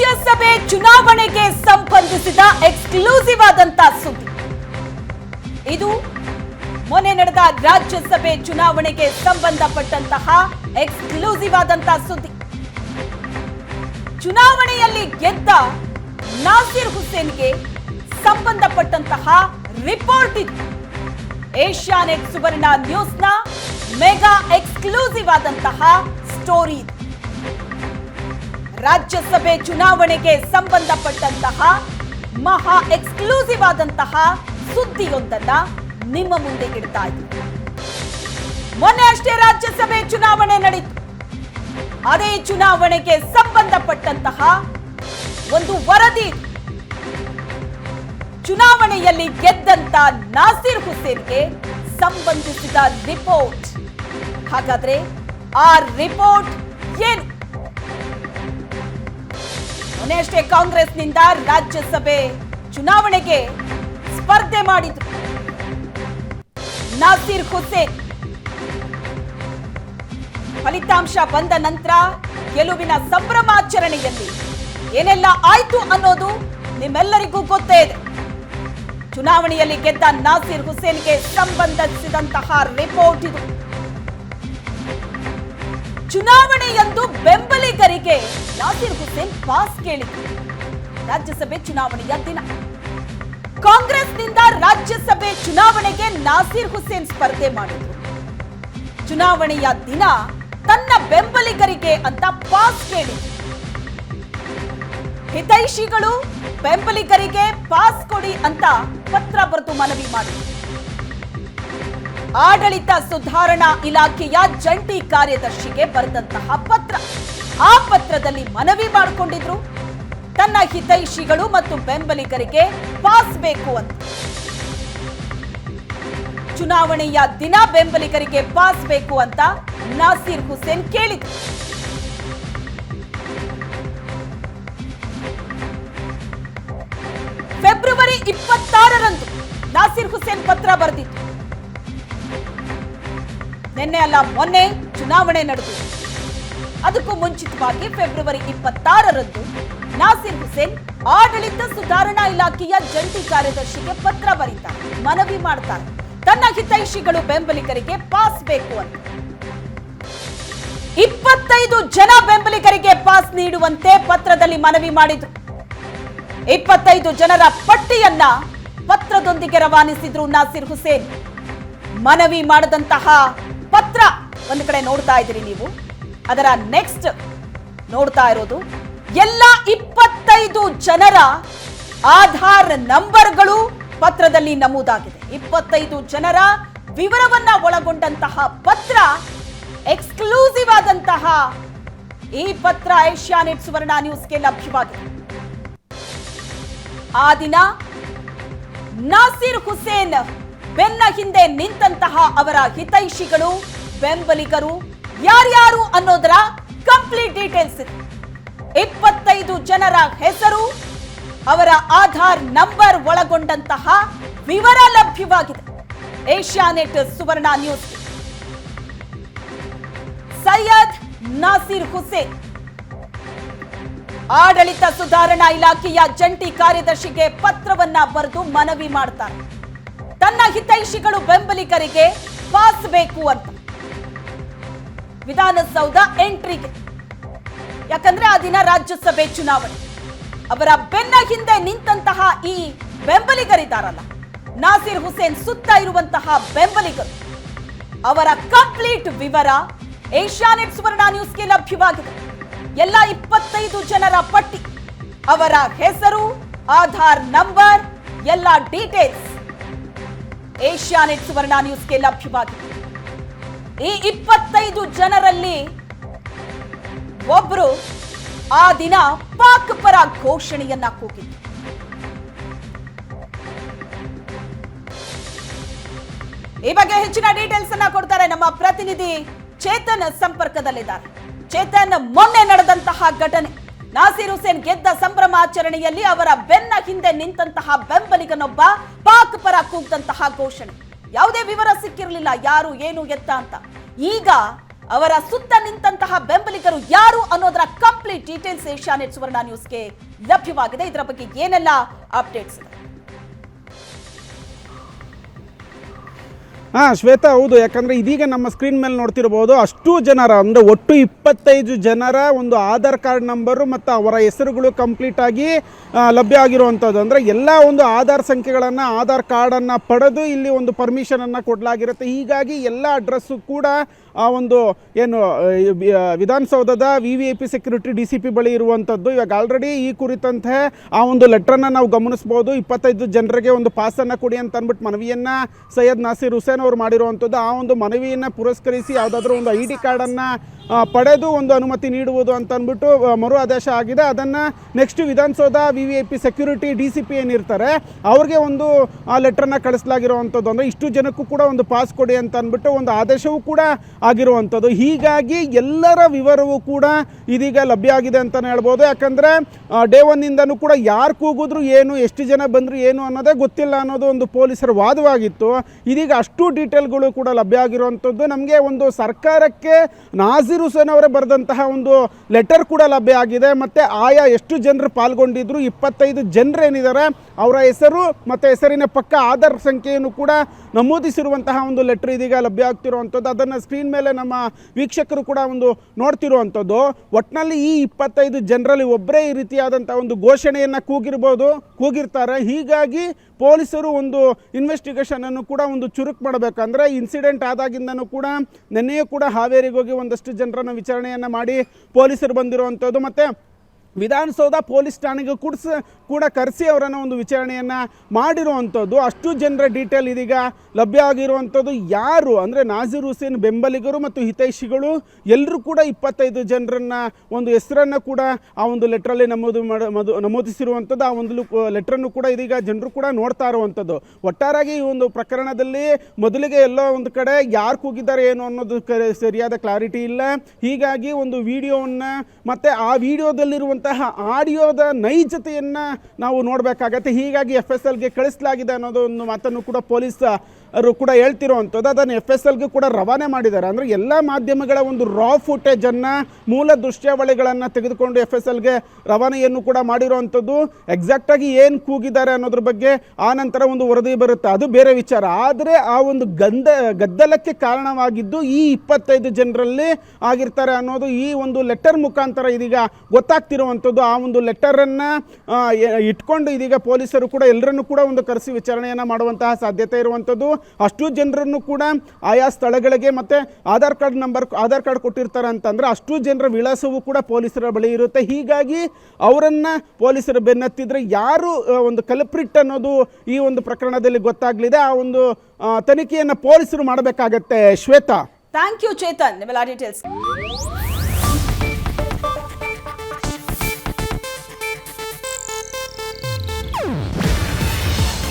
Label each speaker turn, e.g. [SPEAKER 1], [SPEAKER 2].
[SPEAKER 1] ರಾಜ್ಯಸಭೆ ಚುನಾವಣೆಗೆ ಸಂಬಂಧಿಸಿದ ಎಕ್ಸ್ಕ್ಲೂಸಿವ್ ಆದಂತ ಸುದ್ದಿ. ಇದು ಮೊನ್ನೆ ನಡೆದ ರಾಜ್ಯಸಭೆ ಚುನಾವಣೆಗೆ ಸಂಬಂಧಪಟ್ಟಂತಹ ಎಕ್ಸ್ಕ್ಲೂಸಿವ್ ಆದಂತಹ ಸುದ್ದಿ. ಚುನಾವಣೆಯಲ್ಲಿ ಗೆದ್ದ ನಾಸಿರ್ ಹುಸೇನ್ಗೆ ಸಂಬಂಧಪಟ್ಟಂತಹ ರಿಪೋರ್ಟ್ ಇತ್ತು ಏಷ್ಯಾನೆಟ್ ಸುವರ್ಣ ನ್ಯೂಸ್ನ ಮೆಗಾ ಎಕ್ಸ್ಕ್ಲೂಸಿವ್ ಆದಂತಹ ಸ್ಟೋರಿ ರಾಜ್ಯಸಭೆ ಚುನಾವಣೆಗೆ ಸಂಬಂಧಪಟ್ಟಂತಹ ಮಹಾ ಎಕ್ಸ್ಕ್ಲೂಸಿವ್ ಆದಂತಹ ಸುದ್ದಿಯೊಂದನ್ನ ನಿಮ್ಮ ಮುಂದೆ ಇಡ್ತಾ ಇದ್ದೀವಿ ಮೊನ್ನೆ ಅಷ್ಟೇ ರಾಜ್ಯಸಭೆ ಚುನಾವಣೆ ನಡೀತು. ಅದೇ ಚುನಾವಣೆಗೆ ಸಂಬಂಧಪಟ್ಟಂತಹ ಒಂದು ವರದಿ ಚುನಾವಣೆಯಲ್ಲಿ ಗೆದ್ದಂತ ನಾಸಿರ್ ಹುಸೇನ್ಗೆ ಸಂಬಂಧಿಸಿದ ರಿಪೋರ್ಟ್. ಹಾಗಾದ್ರೆ ಆ ರಿಪೋರ್ಟ್ ಏನು? ಮೊನ್ನೆ ಅಷ್ಟೇ ಕಾಂಗ್ರೆಸ್ನಿಂದ ರಾಜ್ಯಸಭೆ ಚುನಾವಣೆಗೆ ಸ್ಪರ್ಧೆ ಮಾಡಿದ್ರು. ನಾಸೀರ್ ಹುಸೇನ್. ಫಲಿತಾಂಶ ಬಂದ ನಂತರ ಗೆಲುವಿನ ಸಂಭ್ರಮಾಚರಣೆಯಲ್ಲಿ ಏನೆಲ್ಲ ಆಯ್ತು ಅನ್ನೋದು ನಿಮ್ಮೆಲ್ಲರಿಗೂ ಗೊತ್ತೇ ಇದೆ. ಚುನಾವಣೆಯಲ್ಲಿ ಗೆದ್ದ ನಾಸೀರ್ ಹುಸೇನ್ಗೆ ಸಂಬಂಧಿಸಿದಂತಹ ರಿಪೋರ್ಟ್ ಇದು. ಚುನಾವಣೆಯಂದು ಬೆಂಬಲಿಗರಿಗೆ ನಾಸಿರ್ ಹುಸೇನ್ ಪಾಸ್ ಕೇಳಿದ್ರು. ರಾಜ್ಯಸಭೆ ಚುನಾವಣೆಯ ದಿನ. ಕಾಂಗ್ರೆಸ್ನಿಂದ ರಾಜ್ಯಸಭೆ ಚುನಾವಣೆಗೆ ನಾಸಿರ್ ಹುಸೇನ್ ಸ್ಪರ್ಧೆ ಮಾಡಿದ್ರು. ಚುನಾವಣೆಯ ದಿನ ತನ್ನ ಬೆಂಬಲಿಗರಿಗೆ ಅಂತ ಪಾಸ್ ಕೇಳಿ ಹಿತೈಷಿಗಳು ಬೆಂಬಲಿಗರಿಗೆ ಪಾಸ್ ಕೊಡಿ ಅಂತ ಪತ್ರ ಬರೆದು ಮನವಿ ಮಾಡಿದ್ರು. ಆಡಳಿತ ಸುಧಾರಣಾ ಇಲಾಖೆಯ ಜಂಟಿ ಕಾರ್ಯದರ್ಶಿಗೆ ಬರೆದಂತಹ ಪತ್ರ. ಆ ಪತ್ರದಲ್ಲಿ ಮನವಿ ಮಾಡಿಕೊಂಡಿದ್ರು. ತನ್ನ ಹಿತೈಷಿಗಳು ಮತ್ತು ಬೆಂಬಲಿಗರಿಗೆ ಪಾಸ್ ಬೇಕು ಅಂತ. ಚುನಾವಣೆಯ ದಿನ ಬೆಂಬಲಿಗರಿಗೆ ಪಾಸ್ ಬೇಕು ಅಂತ ನಾಸೀರ್ ಹುಸೇನ್ ಕೇಳಿದ್ರು. ಫೆಬ್ರವರಿ ಇಪ್ಪತ್ತಾರರಂದು ನಾಸೀರ್ ಹುಸೇನ್ ಪತ್ರ ಬರೆದಿತ್ತು ನಿನ್ನೆ ಅಲ್ಲ, ಮೊನ್ನೆ ಚುನಾವಣೆ ನಡೆದು ಅದಕ್ಕೂ ಮುಂಚಿತವಾಗಿ ಫೆಬ್ರವರಿ ಇಪ್ಪತ್ತಾರರಂದು ನಾಸಿರ್ ಹುಸೇನ್ ಆಡಳಿತ ಸುಧಾರಣಾ ಇಲಾಖೆಯ ಜಂಟಿ ಕಾರ್ಯದರ್ಶಿಗೆ ಪತ್ರ ಬರೀತಾರೆ, ಮನವಿ ಮಾಡ್ತಾರೆ. ತನ್ನ ಹಿತೈಷಿಗಳು ಬೆಂಬಲಿಗರಿಗೆ ಪಾಸ್ ಬೇಕು ಅಂತ. ಇಪ್ಪತ್ತೈದು ಜನ ಬೆಂಬಲಿಗರಿಗೆ ಪಾಸ್ ನೀಡುವಂತೆ ಪತ್ರದಲ್ಲಿ ಮನವಿ ಮಾಡಿದ್ರು. ಇಪ್ಪತ್ತೈದು ಜನರ ಪಟ್ಟಿಯನ್ನ ಪತ್ರದೊಂದಿಗೆ ರವಾನಿಸಿದ್ರು ನಾಸಿರ್ ಹುಸೇನ್. ಮನವಿ ಮಾಡದಂತಹ ಪತ್ರ ಒಂದು ಕಡೆ ನೋಡ್ತಾ ಇದ್ದೀರಿ ನೀವು. ಅದರ ನೆಕ್ಸ್ಟ್ ನೋಡ್ತಾ ಇರೋದು, ಎಲ್ಲ ಇಪ್ಪತ್ತೈದು ಜನರ ಆಧಾರ್ ನಂಬರ್ಗಳು ಪತ್ರದಲ್ಲಿ ನಮೂದಾಗಿದೆ. ಇಪ್ಪತ್ತೈದು ಜನರ ವಿವರವನ್ನ ಒಳಗೊಂಡಂತಹ ಪತ್ರ ಎಕ್ಸ್ಕ್ಲೂಸಿವ್ ಆದಂತಹ ಈ ಪತ್ರ ಏಷ್ಯಾನೆಟ್ ಸುವರ್ಣ ನ್ಯೂಸ್ಗೆ ಲಭ್ಯವಾಗಿದೆ. ಆ ದಿನ ನಾಸಿರ್ ಹುಸೇನ್ ಬೆನ್ನ ಹಿಂದೆ ನಿಂತಹ ಅವರ ಹಿತೈಷಿಗಳು, ಬೆಂಬಲಿಗರು ಯಾರ್ಯಾರು ಅನ್ನೋದರ ಕಂಪ್ಲೀಟ್ ಡೀಟೇಲ್ಸ್ ಇದೆ. ಇಪ್ಪತ್ತೈದು ಜನರ ಹೆಸರು, ಅವರ ಆಧಾರ್ ನಂಬರ್ ಒಳಗೊಂಡಂತಹ ವಿವರ ಲಭ್ಯವಾಗಿದೆ. Asianet Suvarna news. Syed Nasir Hussain. ಆಡಳಿತ ಸುಧಾರಣಾ ಇಲಾಖೆಯ ಜಂಟಿ ಕಾರ್ಯದರ್ಶಿಗೆ ಪತ್ರವನ್ನ ಬರೆದು ಮನವಿ ಮಾಡ್ತಾರೆ. ತನ್ನ ಹಿತೈಷಿಗಳು ಬೆಂಬಲಿಗರಿಗೆ ಪಾಸ್ ಬೇಕು ಅಂತ. ವಿಧಾನಸೌಧ ಎಂಟ್ರಿಗೆ. ಯಾಕಂದ್ರೆ ಆ ದಿನ ರಾಜ್ಯಸಭೆ ಚುನಾವಣೆ. ಅವರ ಬೆನ್ನ ಹಿಂದೆ ನಿಂತಹ ಈ ಬೆಂಬಲಿಗರಿದ್ದಾರಲ್ಲ, ನಾಸಿರ್ ಹುಸೇನ್ ಸುತ್ತ ಇರುವಂತಹ ಬೆಂಬಲಿಗರು. ಅವರ ಕಂಪ್ಲೀಟ್ ವಿವರ ಏಷ್ಯಾನೆಟ್ ಸುವರ್ಣ ನ್ಯೂಸ್ಗೆ ಲಭ್ಯವಾಗಿದೆ. ಎಲ್ಲ ಇಪ್ಪತ್ತೈದು ಜನರ ಪಟ್ಟಿ. ಅವರ ಹೆಸರು, ಆಧಾರ್ ನಂಬರ್, ಎಲ್ಲ ಡೀಟೇಲ್ಸ್. ಏಷ್ಯಾನೆಟ್ ಸುವರ್ಣ ನ್ಯೂಸ್ಗೆ ಲಭ್ಯವಾಗಿದೆ. ಈ ಇಪ್ಪತ್ತೈದು ಜನರಲ್ಲಿ ಒಬ್ರು ಆ ದಿನ ಪಾಕ್ ಪರ ಘೋಷಣೆಯನ್ನ ಕೂಗಿದ್ರು. ಈ ಬಗ್ಗೆ ಹೆಚ್ಚಿನ ಡೀಟೇಲ್ಸ್ ಅನ್ನ ಕೊಡ್ತಾರೆ ನಮ್ಮ ಪ್ರತಿನಿಧಿ ಚೇತನ್ ಸಂಪರ್ಕದಲ್ಲಿದ್ದಾರೆ. ಚೇತನ್ ಮೊನ್ನೆ ನಡೆದಂತಹ ಘಟನೆ. ನಾಸೀರ್ ಹುಸೇನ್ ಗೆದ್ದ ಸಂಭ್ರಮಾಚರಣೆಯಲ್ಲಿ ಅವರ ಬೆನ್ನ ಹಿಂದೆ ನಿಂತಹ ಬೆಂಬಲಿಗನೊಬ್ಬ ಪಾಕ್ ಪರ ಕೂಗ್ದಂತಹ ಘೋಷಣೆ. ಯಾವುದೇ ವಿವರ ಸಿಕ್ಕಿರಲಿಲ್ಲ, ಯಾರು, ಏನು, ಎತ್ತ ಅಂತ. ಈಗ ಅವರ ಸುತ್ತ ನಿಂತಹ ಬೆಂಬಲಿಗರು ಯಾರು ಅನ್ನೋದರ ಕಂಪ್ಲೀಟ್ ಡೀಟೇಲ್ಸ್ ಏಷ್ಯಾನೆಟ್ ಸುವರ್ಣ ನ್ಯೂಸ್ಗೆ ಲಭ್ಯವಾಗಿದೆ. ಇದರ ಬಗ್ಗೆ ಏನೆಲ್ಲ ಅಪ್ಡೇಟ್ಸ್ ಇದೆ?
[SPEAKER 2] ಹಾಂ, ಶ್ವೇತಾ, ಹೌದು. ಯಾಕಂದರೆ ಇದೀಗ ನಮ್ಮ ಸ್ಕ್ರೀನ್ ಮೇಲೆ ನೋಡ್ತಿರ್ಬೋದು, ಅಷ್ಟು ಜನರ, ಅಂದರೆ ಒಟ್ಟು ಇಪ್ಪತ್ತೈದು ಜನರ ಒಂದು ಆಧಾರ್ ಕಾರ್ಡ್ ನಂಬರು ಮತ್ತು ಅವರ ಹೆಸರುಗಳು ಕಂಪ್ಲೀಟ್ ಆಗಿ ಲಭ್ಯ ಆಗಿರುವಂಥದ್ದು. ಅಂದರೆ ಎಲ್ಲ ಒಂದು ಆಧಾರ್ ಸಂಖ್ಯೆಗಳನ್ನು, ಆಧಾರ್ ಕಾರ್ಡನ್ನು ಪಡೆದು ಇಲ್ಲಿ ಒಂದು ಪರ್ಮಿಷನನ್ನು ಕೊಡಲಾಗಿರುತ್ತೆ. ಹೀಗಾಗಿ ಎಲ್ಲ ಅಡ್ರೆಸ್ಸು ಕೂಡ ಆ ಒಂದು, ಏನು ವಿಧಾನಸೌಧದ V V I P security D C P ಬಳಿ ಇರುವಂಥದ್ದು. ಇವಾಗ ಆಲ್ರೆಡಿ ಈ ಕುರಿತಂತೆ ಆ ಒಂದು ಲೆಟ್ರನ್ನು ನಾವು ಗಮನಿಸ್ಬೋದು. ಇಪ್ಪತ್ತೈದು ಜನರಿಗೆ ಒಂದು ಪಾಸನ್ನು ಕೊಡಿ ಅಂತ ಅಂದ್ಬಿಟ್ಟು ಮನವಿಯನ್ನು ಸೈಯದ್ ನಾಸೀರ್ ಹುಸೇನ್ ಅವರು ಮಾಡಿರುವಂಥದ್ದು ಆ ಒಂದು ಮನವಿಯನ್ನು ಪುರಸ್ಕರಿಸಿ ಯಾವುದಾದ್ರೂ ಒಂದು ಐ ಡಿ ಕಾರ್ಡನ್ನು ಪಡೆದು ಒಂದು ಅನುಮತಿ ನೀಡುವುದು ಅಂತ ಅಂದ್ಬಿಟ್ಟು ಮರು ಆದೇಶ ಆಗಿದೆ. ಅದನ್ನು next Vidhana Soudha V V I P security D C P ಏನಿರ್ತಾರೆ ಅವ್ರಿಗೆ ಒಂದು, ಆ ಲೆಟ್ರನ್ನ ಕಳಿಸಲಾಗಿರುವಂಥದ್ದು ಅಂದರೆ ಇಷ್ಟು ಜನಕ್ಕೂ ಕೂಡ ಒಂದು ಪಾಸ್ ಕೊಡಿ ಅಂತ ಅಂದ್ಬಿಟ್ಟು ಒಂದು ಆದೇಶವೂ ಕೂಡ ಆಗಿರುವಂಥದ್ದು ಹೀಗಾಗಿ ಎಲ್ಲರ ವಿವರವೂ ಕೂಡ ಇದೀಗ ಲಭ್ಯ ಆಗಿದೆ ಅಂತಲೇ ಹೇಳ್ಬೋದು. ಯಾಕಂದರೆ ಡೇ ಒನ್ನಿಂದನೂ ಕೂಡ ಯಾರು ಕೂಗಿದ್ರು ಏನು, ಎಷ್ಟು ಜನ ಬಂದರು ಏನು ಅನ್ನೋದೇ ಗೊತ್ತಿಲ್ಲ ಅನ್ನೋದು ಒಂದು ಪೊಲೀಸರ ವಾದವಾಗಿತ್ತು. ಇದೀಗ ಅಷ್ಟು ಡೀಟೇಲ್ಗಳು ಕೂಡ ಲಭ್ಯ ಆಗಿರುವಂಥದ್ದು ನಮಗೆ ಒಂದು ಸರ್ಕಾರಕ್ಕೆ ನಾಜೀರ್ ಹುಸೇನ್ ಅವರೇ ಬರೆದಂತಹ ಒಂದು ಲೆಟರ್ ಕೂಡ ಲಭ್ಯ ಆಗಿದೆ. ಮತ್ತು ಆಯಾ ಎಷ್ಟು ಜನರು ಪಾಲ್ಗೊಂಡಿದ್ರು, ಇಪ್ಪತ್ತೈದು ಜನರು ಏನಿದ್ದಾರೆ ಅವರ ಹೆಸರು ಮತ್ತು ಹೆಸರಿನ ಪಕ್ಕ ಆಧಾರ್ ಸಂಖ್ಯೆಯನ್ನು ಕೂಡ ನಮೂದಿಸಿರುವಂತಹ ಒಂದು ಲೆಟರ್ ಇದೀಗ ಲಭ್ಯ ಆಗ್ತಿರುವಂಥದ್ದು. ಅದನ್ನು ಸ್ಕ್ರೀನ್ ಮೇಲೆ ನಮ್ಮ ವೀಕ್ಷಕರು ಕೂಡ ಒಂದು ನೋಡ್ತಿರುವಂಥದ್ದು. ಒಟ್ಟಿನಲ್ಲಿ ಈ ಇಪ್ಪತ್ತೈದು ಜನರಲ್ಲಿ ಒಬ್ಬರೇ ಈ ರೀತಿಯಾದಂಥ ಒಂದು ಘೋಷಣೆಯನ್ನು ಕೂಗಿರ್ಬೋದು, ಕೂಗಿರ್ತಾರೆ. ಹೀಗಾಗಿ ಪೊಲೀಸರು ಒಂದು ಇನ್ವೆಸ್ಟಿಗೇಷನನ್ನು ಕೂಡ ಒಂದು ಚುರುಕು ಮಾಡಬೇಕಂದ್ರೆ ಇನ್ಸಿಡೆಂಟ್ ಆದಾಗಿಂದನೂ ಕೂಡ ನೆನ್ನೆಯೂ ಕೂಡ ಹಾವೇರಿಗೆ ಹೋಗಿ ಒಂದಷ್ಟು ಜನರನ್ನು ವಿಚಾರಣೆಯನ್ನು ಮಾಡಿ ಪೊಲೀಸರು ಬಂದಿರುವಂಥದ್ದು ಮತ್ತು ವಿಧಾನಸೌಧ ಪೊಲೀಸ್ ಠಾಣೆಗೆ ಕೂಡಿಸ ಕೂಡ ಕರೆಸಿ ಅವರನ್ನು ಒಂದು ವಿಚಾರಣೆಯನ್ನು ಮಾಡಿರುವಂಥದ್ದು. ಅಷ್ಟು ಜನರ ಡೀಟೇಲ್ ಇದೀಗ ಲಭ್ಯ ಆಗಿರುವಂಥದ್ದು. ಯಾರು ಅಂದರೆ ನಾಜೀರ್ ಹುಸೇನ್ ಬೆಂಬಲಿಗರು ಮತ್ತು ಹಿತೈಷಿಗಳು ಎಲ್ಲರೂ ಕೂಡ ಇಪ್ಪತ್ತೈದು ಜನರನ್ನು ಒಂದು ಹೆಸರನ್ನು ಕೂಡ ಆ ಒಂದು ಲೆಟ್ರಲ್ಲಿ ನಮೂದು ಮಾಡ, ಮದು, ನಮೂದಿಸಿರುವಂಥದ್ದು. ಆ ಒಂದು ಲೆಟ್ರನ್ನು ಕೂಡ ಇದೀಗ ಜನರು ಕೂಡ ನೋಡ್ತಾ ಇರುವಂಥದ್ದು. ಒಟ್ಟಾರಾಗಿ ಈ ಒಂದು ಪ್ರಕರಣದಲ್ಲಿ ಮೊದಲಿಗೆ ಎಲ್ಲೋ ಒಂದು ಕಡೆ ಯಾರು ಕೂಗಿದ್ದಾರೆ ಏನು ಅನ್ನೋದು ಸರಿಯಾದ ಕ್ಲಾರಿಟಿ ಇಲ್ಲ. ಹೀಗಾಗಿ ಒಂದು ವಿಡಿಯೋವನ್ನು ಮತ್ತು ಆ ವಿಡಿಯೋದಲ್ಲಿರುವಂತಹ ಆಡಿಯೋದ ನೈಜತೆಯನ್ನು ನಾವು ನೋಡಬೇಕಾಗತ್ತೆ. ಹೀಗಾಗಿ ಎಫ್ ಎಸ್ ಎಲ್ಗೆ ಕಳಿಸಲಾಗಿದೆ ಅನ್ನೋದು ಒಂದು ಮಾತನ್ನು ಕೂಡ ಪೊಲೀಸ್ ಅವರು ಕೂಡ ಹೇಳ್ತಿರುವಂಥದ್ದು. ಅದನ್ನು ಎಫ್ ಎಸ್ ಎಲ್ಗೆ ಕೂಡ ರವಾನೆ ಮಾಡಿದ್ದಾರೆ. ಅಂದರೆ ಎಲ್ಲ ಮಾಧ್ಯಮಗಳ ಒಂದು ರಾ ಫುಟೇಜನ್ನು ಮೂಲ ದೃಶ್ಯಾವಳಿಗಳನ್ನು ತೆಗೆದುಕೊಂಡು ಎಫ್ ಎಸ್ ಎಲ್ಗೆ ರವಾನೆಯನ್ನು ಕೂಡ ಮಾಡಿರುವಂಥದ್ದು. ಎಕ್ಸಾಕ್ಟಾಗಿ ಏನು ಕೂಗಿದ್ದಾರೆ ಅನ್ನೋದ್ರ ಬಗ್ಗೆ ಆ ನಂತರ ಒಂದು ವರದಿ ಬರುತ್ತೆ. ಅದು ಬೇರೆ ವಿಚಾರ. ಆದರೆ ಆ ಒಂದು ಗಂಧ, ಗದ್ದಲಕ್ಕೆ ಕಾರಣವಾಗಿದ್ದು ಈ ಇಪ್ಪತ್ತೈದು ಜನರಲ್ಲಿ ಆಗಿರ್ತಾರೆ ಅನ್ನೋದು ಈ ಒಂದು ಲೆಟರ್ ಮುಖಾಂತರ ಇದೀಗ ಗೊತ್ತಾಗ್ತಿರುವಂಥದ್ದು ಆ ಒಂದು ಲೆಟರನ್ನು ಇಟ್ಕೊಂಡು ಇದೀಗ ಪೊಲೀಸರು ಕೂಡ ಎಲ್ಲರನ್ನು ಕೂಡ ಒಂದು ಕರೆಸಿ ವಿಚಾರಣೆಯನ್ನು ಮಾಡುವಂತಹ ಸಾಧ್ಯತೆ ಇರುವಂಥದ್ದು. ಅಷ್ಟು ಜನರನ್ನು ಕೂಡ ಆಯಾ ಸ್ಥಳಗಳಿಗೆ ಮತ್ತು Aadhaar card number, Aadhaar card ಕೊಟ್ಟಿರ್ತಾರೆ ಅಂತಂದರೆ ಅಷ್ಟು ಜನರ ವಿಳಾಸವೂ ಕೂಡ ಪೊಲೀಸರ ಬಳಿ ಇರುತ್ತೆ. ಹೀಗಾಗಿ ಅವರನ್ನು ಪೊಲೀಸರು ಬೆನ್ನತ್ತಿದ್ರೆ ಯಾರು ಒಂದು ಕಲ್ಪ್ರಿಟ್ ಅನ್ನೋದು ಈ ಒಂದು ಪ್ರಕರಣದಲ್ಲಿ ಗೊತ್ತಾಗಲಿದೆ. ಆ ಒಂದು ತನಿಖೆಯನ್ನು ಪೊಲೀಸರು ಮಾಡಬೇಕಾಗತ್ತೆ. ಶ್ವೇತಾ.
[SPEAKER 1] ಥ್ಯಾಂಕ್ ಯು ಚೇತನ್ ನಿಮ್ಮೆಲ್ಲ ಡೀಟೇಲ್ಸ್